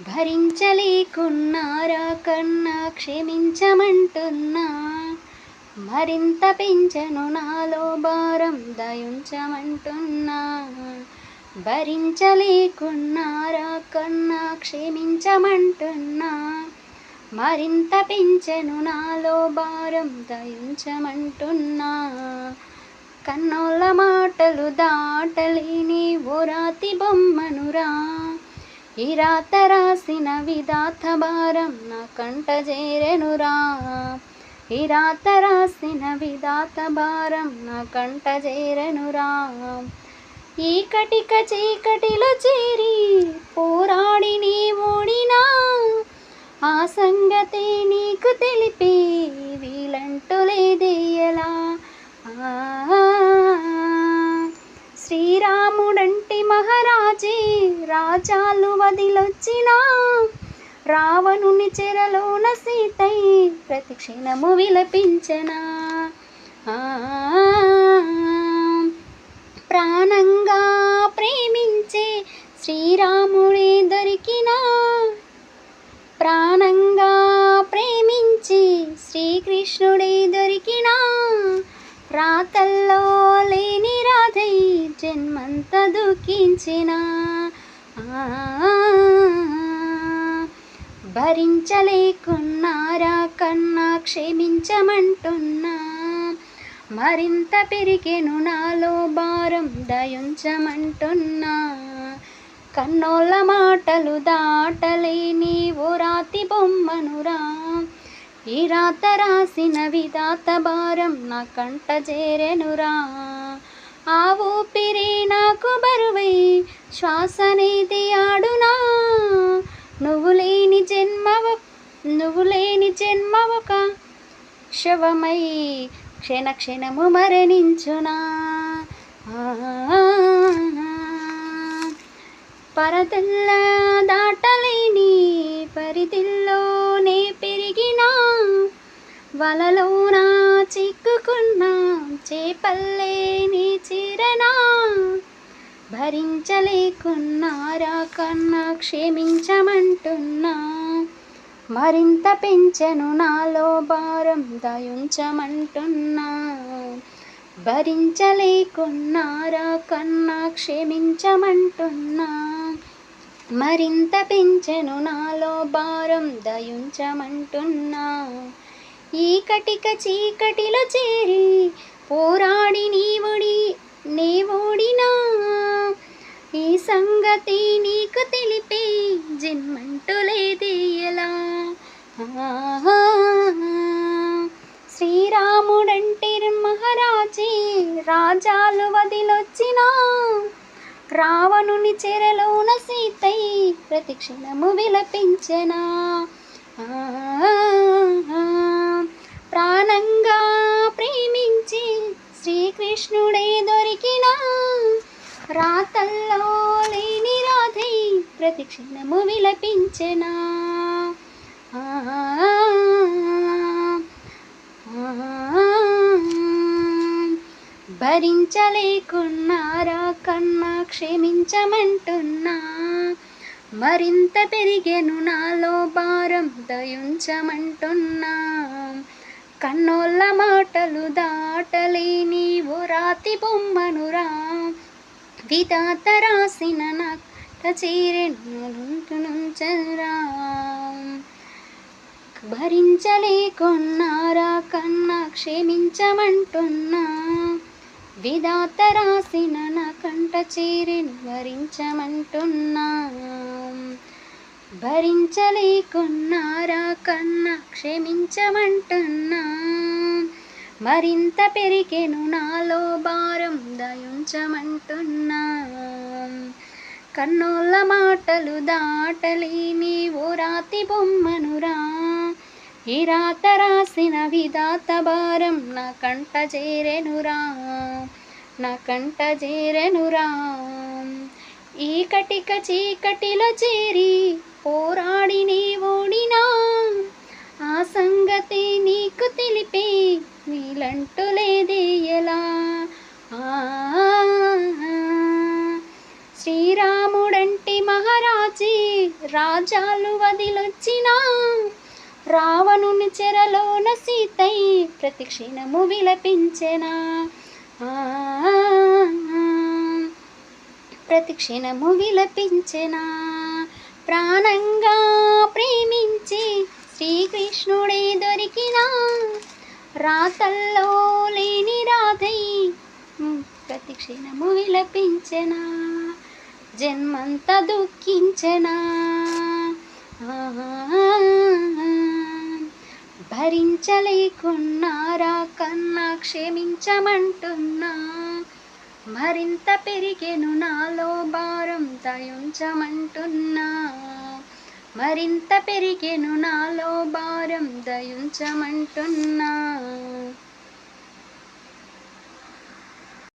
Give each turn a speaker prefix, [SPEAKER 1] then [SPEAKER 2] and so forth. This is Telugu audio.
[SPEAKER 1] భరించలేకున్నారా కన్నా క్షమించమంటున్నా? మరింత పెంచను నాలో భారం దయుంచమంటున్నా. భరించలేకున్నారా కన్నా క్షమించమంటున్నా? మరింత పెంచను నాలో భారం దయించమంటున్నా. కన్నోళ్ళ మాటలు దాటలేని ఓ రాతి బొమ్మనురా. ఈ రాత రాసిన విధాత భారం నా కంట చేరెనురా. ఈ రాత రాసిన విధాత భారం నా కంట చేరెనురా. ఈ కటిక చీకటిలో చేరి రాజాలు వదిలొచ్చినా రావణుని చెరలోన సీతై ప్రతి క్షణము విలపించనా? ఆ, ప్రాణంగా ప్రేమించే శ్రీరాముడే దొరికినా? ప్రాణంగా ప్రేమించి శ్రీకృష్ణుడే దొరికినా? రాతల్లో లేని రాధై జన్మంత దుఃఖించినా? భరించలేకున్నారా కన్నా క్షమించమంటున్నా. మరింత పెరిగెను నాలో భారం దయుంచమంటున్నా. కన్నోళ్ళ మాటలు దాటలేని ఓ రాతి బొమ్మనురా. ఈ రాత రాసిన విధాత భారం నా కంట చేరెనురా. ఆ ఊపిరే నాకు బరువై శ్వాసనేది ఆడునా? నువ్వు లేని జన్మవ నువ్వు లేని జన్మ ఒక శవమై క్షణ క్షణము మరణించునా? ఆ పరదల్ల దాటలేని పరిధిల్లోనే పెరిగినా వలలోన చిక్కుకున్న చేపల్లే నీ చిరనా? భరించలేకున్నారా కన్నా క్షమించమంటున్నా. మరింత పెంచను నాలో భారం దయుంచమంటున్నా. భరించలేకున్నారా కన్నా క్షమించమంటున్నా. మరింత పెంచను నాలో భారం దయుంచమంటున్నా. ఈకటిక చీకటిలో చేరి పోరాడి నీవుడి నీవోడినా. ఈ సంగతి నీకు తెలిపే జన్మంటూ లేదే ఎలా? ఆహా. శ్రీరాముడంటే మహారాజే రాజాలు వదిలొచ్చినా. రావణుని చెరలోన సీతై ప్రతిక్షణము విలపించనా. ప్రతిక్షణము విలపించెనా? భరించలేకున్నారా కన్నా క్షమించమంటున్నా? మరింత పెరిగెను నాలో భారం దయుంచమంటున్నా? కన్నోళ్ళ మాటలు దాటలేని ఓ రాతి బొమ్మనురా? విధాత రాసిన నక్క చీరెనుంచరా భరించలేకున్నారా కన్నా క్షమించమంటున్నా. విధాత రాసిన నా కంట చీరిని వరించమంటున్నా. భరించలేకున్నారా కన్నా క్షమించమంటున్నా. మరింత పెరిగెను నాలో భారం దయుంచమంటున్నా. కన్నోళ్ళ మాటలు దాటలేని ఓ రాతి బొమ్మనురా. ఈ రాత రాసిన విధాత భారం నా కంట చేరెనురా. నా కంట చేరెనురా. ఈ కటిక చీకటిలో చేరి పోరాడి నీ ఓడినా. ఆ సంగతి నీకు తెలిపే నీలంటూ రాజాలు వదిలొచ్చినా. రావణుని చెరలోన సీతై ప్రతి క్షణము విలపించెనా. ఆ, ప్రతి క్షణము విలపించెనా. ప్రాణంగా ప్రేమించి శ్రీకృష్ణుడే దొరికినా. రాతల్లో లేని రాధై ప్రతి క్షణము విలపించెనా. జన్మంతా దుఃఖించెనా. భరించలేకున్నారా కన్నా క్షమించమంటున్నా. మరింత పెరిగెను నాలో భారం దయుంచమంటున్నా. మరింత పెరిగెను నాలో భారం దయుంచమంటున్నా.